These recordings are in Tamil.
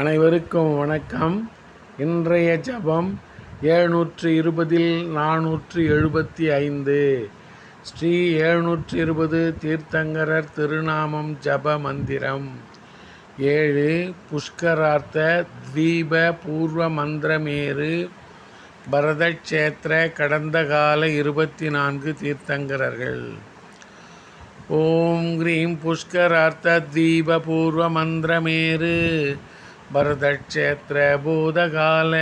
அனைவருக்கும் வணக்கம். இன்றைய ஜபம் எழுநூற்று இருபதில் நானூற்று எழுபத்தி ஐந்து. ஸ்ரீ எழுநூற்று இருபது தீர்த்தங்கரர் திருநாமம் ஜப மந்திரம். ஏழு புஷ்கரார்த்த தீப பூர்வ மந்திரமேறு பரதக்ஷேத்திர கடந்த கால இருபத்தி நான்கு தீர்த்தங்கரர்கள். ஓம் கிரீம் புஷ்கரார்த்த தீப பூர்வ மந்திரமேரு பரதக்ஷேத்திர பூதகால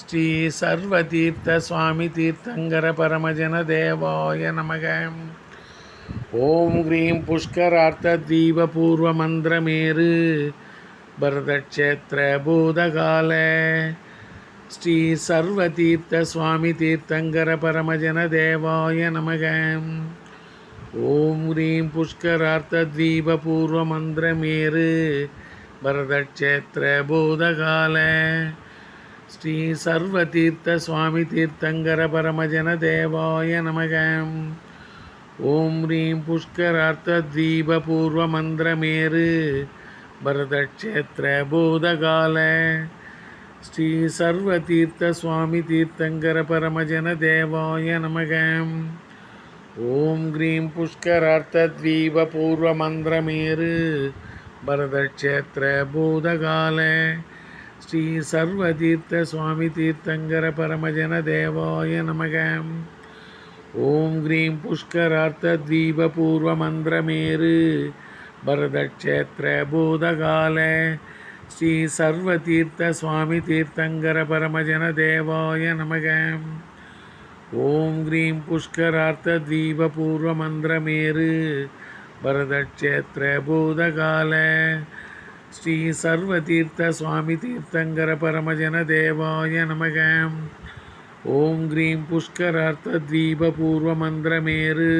ஸ்ரீ சர்வதீர்த்த சுவாமி தீர்த்தங்கர பரமஜன தேவாய நமக. ஓம் கிரீம் புஷ்கரார்த்த தீபபூர்வ மந்திரமேறு பரதக்ஷேத்திர பூதகால ஸ்ரீ சர்வதீர்த்த சுவாமி தீர்த்தங்கர பரமஜன தேவாய நமக. ஓம் ஹ்ரீம் புஷ்கரார்த்த தீபபூர்வ மந்திரமேறு सर्वतीर्थस्वामितीर्थङ्करपरमजनदेवाय नमः ॐ ह्रीं पुष्करार्थद्वीपपूर्वमन्त्रमेरु भरतक्षेत्रबोधकाल श्री सर्वतीर्थस्वामितीर्थङ्करपरमजनदेवाय नमः ஓம் க்ரீம் புஷ்கரார்த்தத்வீப பூர்வமந்திரமேரு பரதக்ஷேத்திர பூதகால ஸ்ரீ சர்வதீர்த்த சுவாமி தீர்த்தங்கர பரமஜன தேவாய பரதக்ஷேத்திர பூதகால ஸ்ரீ சர்வதீர்த்த சுவாமி தீர்த்தங்கர பரமஜன தேவாய நமக. ஓம் கிரீம் க்ரீம் புஷ்கரார்த்தத்வீப பூர்வமந்திரமேரு பரதக்ஷேத்திர பூதகால ஸ்ரீ சர்வதீர்த்த சுவாமி தீர்த்தங்கர பரமஜன தேவாய நமக. ஓம் கிரீம் புஷ்கரார்த்த க்ரீம் புஷ்கரார்த்தத்வீபபூர்வமந்திரமேரு பரதக்ஷேத்திர பூதகால ஸ்ரீ சர்வதீர்த்த சுவாமி தீர்த்தங்கர பரமஜன தேவாய நமக. ஓம் கிரீம் புஷ்கரார்த்த தீப பூர்வ புஷ்கரார்த்தத்வீபபூர்வமந்திரமேரு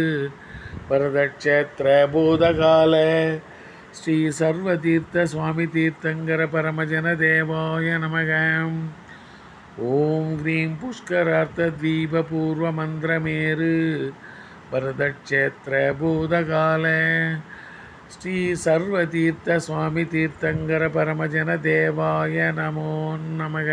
பரதக்ஷேத்திர பூதகால ஸ்ரீ சர்வதீர்த்த சுவாமி தீர்த்தங்கர பரமஜன தேவாய நமக. ஓம் கிரீம் புஷ்கரார்த்த தீப பூர்வ புஷ்கரார்த்தத்வீபபூர்வமந்திரமேரு பரதக்ஷேத்திர பூதகால ஸ்ரீ சர்வதீர்த்த சுவாமி தீர்த்தங்கர பரமஜன தேவாய நமோ நமக.